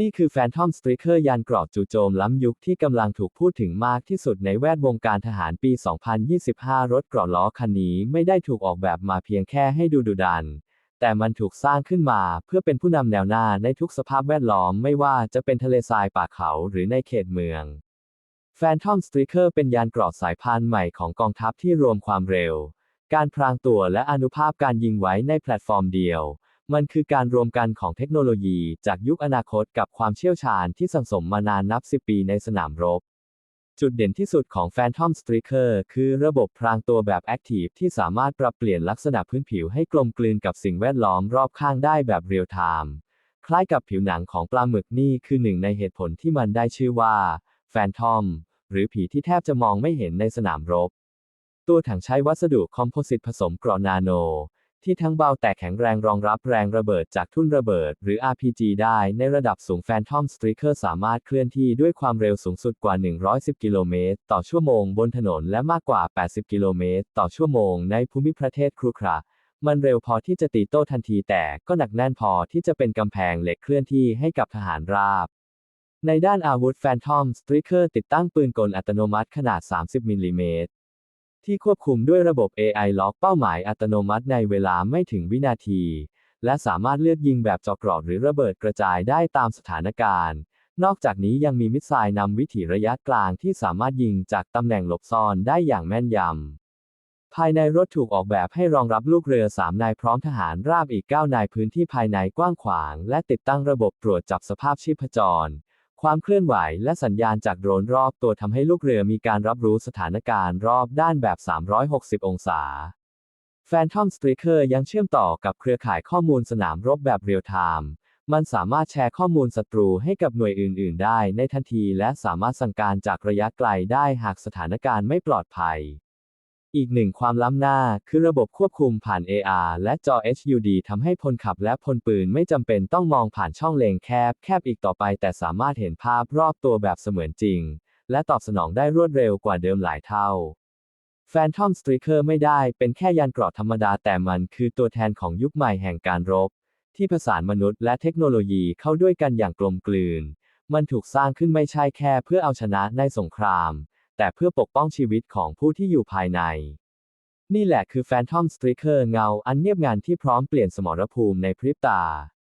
นี่คือ Phantom Striker ยานเกราะจู่โจมล้ำยุคที่กำลังถูกพูดถึงมากที่สุดในแวดวงการทหารปี 2025 รถเกราะล้อคันนี้ไม่ได้ถูกออกแบบมาเพียงแค่ให้ดูดุดัน แต่มันถูกสร้างขึ้นมาเพื่อเป็นผู้นำแนวหน้าในทุกสภาพแวดล้อมไม่ว่าจะเป็นทะเลทรายป่าเขาหรือในเขตเมือง Phantom Striker เป็นยานเกราะสายพานใหม่ของกองทัพที่รวมความเร็ว การพรางตัวและอนุภาพการยิงไว้ในแพลตฟอร์มเดียว มันคือการรวมกันของเทคโนโลยีจากยุคอนาคตกับความเชี่ยวชาญที่สั่งสมมานานนับ10ปีในสนามรบ จุดเด่นที่สุดของ Phantom Striker คือระบบพรางตัวแบบ Active ที่สามารถปรับเปลี่ยนลักษณะพื้นผิวให้กลมกลืนกับสิ่งแวดล้อมรอบข้างได้แบบเรียลไทม์ คล้ายกับผิวหนังของปลาหมึกนี่คือหนึ่งในเหตุผลที่มันได้ชื่อว่า Phantom หรือผีที่แทบจะมองไม่เห็นในสนามรบ ตัวถังใช้วัสดุคอมโพสิตผสมกราะนาโน ที่ทั้งเบาแต่แข็งแรงรองรับแรงระเบิดจากทุ่นระเบิด หรือ RPG ได้ในระดับสูง Phantom Striker สามารถเคลื่อนที่ด้วยความเร็วสูงสุดกว่า 110 กิโลเมตรต่อชั่วโมงบนถนนและมากกว่า 80 กิโลเมตรต่อชั่วโมงในภูมิประเทศครุขระมันเร็วพอที่จะตีโต้ทันทีแต่ก็หนักแน่นพอที่จะเป็นกำแพงเหล็กเคลื่อนที่ให้กับทหารราบ ในด้านอาวุธ Phantom Striker ติดตั้งปืนกลอัตโนมัติขนาด 30 มิลลิเมตร ที่ควบคุมด้วยระบบ AI ล็อกเป้าหมายอัตโนมัติในเวลาไม่ถึงวินาที และสามารถเลือกยิงแบบเจาะเกราะหรือระเบิดกระจายได้ตามสถานการณ์ นอกจากนี้ยังมีมิสไซล์นำวิถีระยะกลางที่สามารถยิงจากตำแหน่งหลบซ่อนได้อย่างแม่นยำ ภายในรถถูกออกแบบให้รองรับลูกเรือ 3 นายพร้อมทหารราบอีก 9 นายพื้นที่ภายในกว้างขวาง และติดตั้งระบบตรวจจับสภาพชีพจร ความเคลื่อนไหวและสัญญาณจากโดรนรอบตัวทำให้ลูกเรือมีการรับรู้สถานการณ์รอบด้านแบบ 360 องศา Phantom Striker ยังเชื่อมต่อกับเครือข่ายข้อมูลสนามรบแบบเรียลไทม์ มันสามารถแชร์ข้อมูลศัตรูให้กับหน่วยอื่น ๆ ได้ในทันที และสามารถสั่งการจากระยะไกลได้หากสถานการณ์ไม่ปลอดภัย อีกหนึ่งความล้ำหน้าคือระบบควบคุมผ่าน AR และจอ HUD ทำให้พลขับและพลปืนไม่จำเป็นต้องมองผ่านช่องเลนแคบ แคบอีกต่อไป แต่สามารถเห็นภาพรอบตัวแบบเสมือนจริง และตอบสนองได้รวดเร็วกว่าเดิมหลายเท่า Phantom Striker ไม่ได้เป็นแค่ยานเกราะธรรมดาแต่มันคือตัวแทนของยุคใหม่แห่งการรบ ที่ผสานมนุษย์และเทคโนโลยีเข้าด้วยกันอย่างกลมกลืน มันถูกสร้างขึ้นไม่ใช่แค่เพื่อเอาชนะในสงคราม แต่เพื่อปกป้องชีวิตของผู้ที่อยู่ภายใน นี่แหละคือแฟนทอมสตริเกอร์เงาอันเงียบงันที่พร้อมเปลี่ยนสมรภูมิในพริบตา